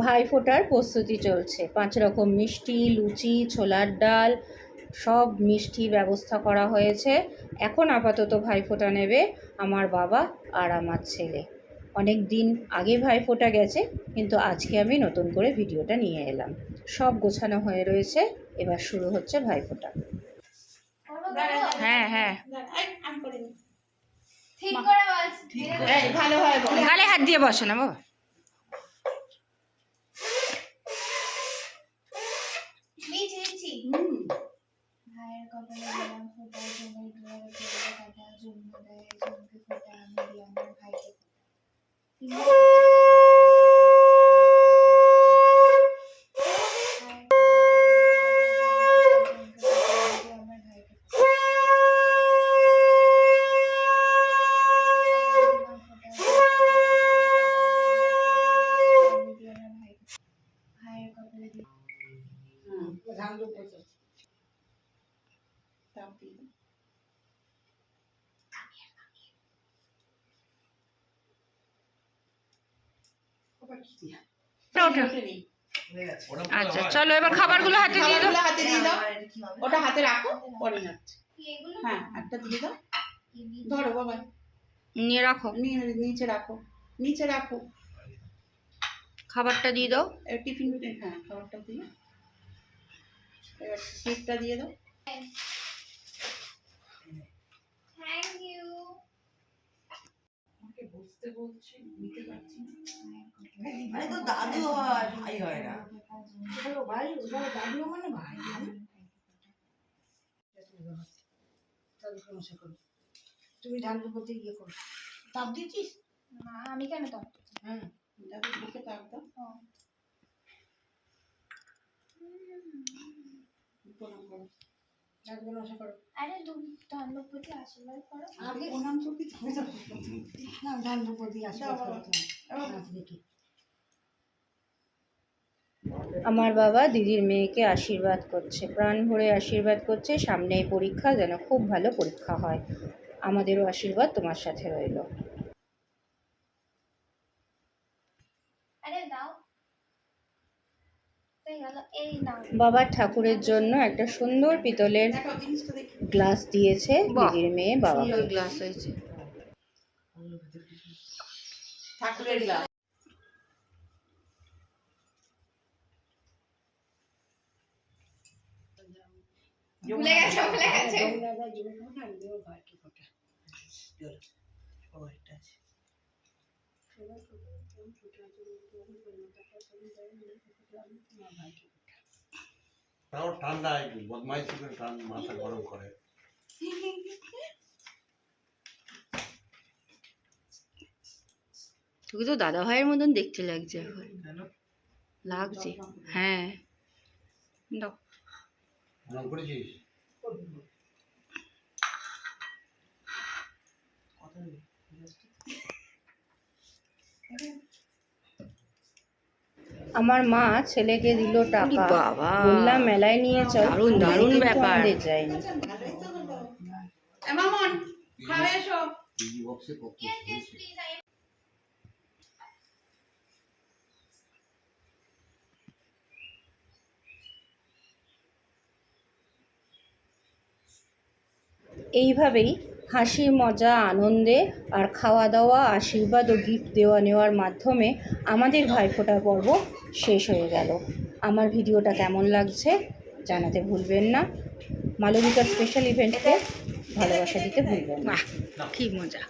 ভাইফোঁটার প্রস্তুতি চলছে। পাঁচ রকম মিষ্টি লুচি ছোলার ডাল সব মিষ্টি ব্যবস্থা করা হয়েছে। এখন আপাতত ভাইফোঁটা নেবে আমার বাবা আর আমার ছেলে। অনেক দিন আগে ভাইফোঁটা গেছে কিন্তু আজকে আমি নতুন করে ভিডিওটা নিয়ে এলাম। সব গোছানো হয়ে রয়েছে এবার শুরু হচ্ছে ভাইফোঁটা হ্যাঁ হ্যাঁ। ঠিক করে বলছ। এই ভালো হয় বল। গালে হাত দিয়ে বসো না বাবা নিচে নিচে হুম ভাইয়ের কপালে দিলাম ফোঁটা জমের দুয়ারে কাটা জন্ম দেয় জমকে ফোঁটা আমি দিই আমার ভাইকে ফোঁটা আমার ভাইকে ভাইয়ের কপালে দিই হুম ধান রূপ হতো তাপ দিয়ে? দাও। আবার কি দিয়া? ওঠো। ওঠেনি। আচ্ছা চলো এবার খাবারগুলো হাতে দিয়ে দাও। হাতে দিয়ে দাও। ওটা হাতে রাখো পরে নাচ্ছে হ্যাঁ একটা দিয়ে দাও। ধরো বাবা। নিয়ে রাখো। নিচে রাখো। নিচে রাখো। খাবারটা দিয়ে দাও। এবার টিফিন হ্যাঁ খাবারটা দিয়ে। এবার কেকটা দিয়ে দাও। থ্যাংক ইউ আমাকে বসতে বলছি নিতে পারছি না। আরে তো দাদু হয় ভাই হয় না। ভাই দাদুও মানে ভাই তুমি ধান করতে গিয়ে করো। তাপ দিচ্ছিস? না আমি কেন তো হ্যাঁ দাদু তাপ দাও। প্রণাম করো একদম আশা করো আরে ধন্যপতি আশীর্বাদ করো। আগে প্রণাম করবি তবে তো না ধান আশীর্বাদ করো। দেখি। আমার বাবা দিদির মেয়েকে আশীর্বাদ করছে প্রাণ ভরে আশীর্বাদ করছে সামনে এই পরীক্ষা যেন খুব ভালো পরীক্ষা হয়। আমাদেরও আশীর্বাদ তোমার সাথে রইল। আরে দাও। গেল এই নাও বাবার ঠাকুরের জন্য একটা সুন্দর পিতলের গ্লাস দিয়েছে দিদির মেয়ে বাবা গ্লাস হয়েছে। ঠাকুরের গ্লাস। ভুলে গেছে ভুলে গেছে। তাও ঠান্ডা বদমাইশি করে ঠান্ডা মাথা গরম করে। তোকে তো দাদা ভাইয়ের মতন দেখতে লাগছে এখন। লাগছে হ্যাঁ। দাও। করেছিস? আমার মা ছেলেকে দিল টাকা বাবা। বললাম মেলায় নিয়ে চল দারুণ, দারুণ ব্যাপার। যায়নি। এইভাবেই হাসি, মজা, আনন্দে আর খাওয়া দাওয়া আশীর্বাদ ও গিফট দেওয়া নেওয়ার মাধ্যমে আমাদের ভাইফোঁটার পর্ব শেষ হয়ে গেল। আমার ভিডিওটা কেমন লাগছে জানাতে ভুলবেন না। মালবিকার স্পেশাল ইভেন্টকে ভালোবাসা দিতে ভুলবেন না। কী মজা।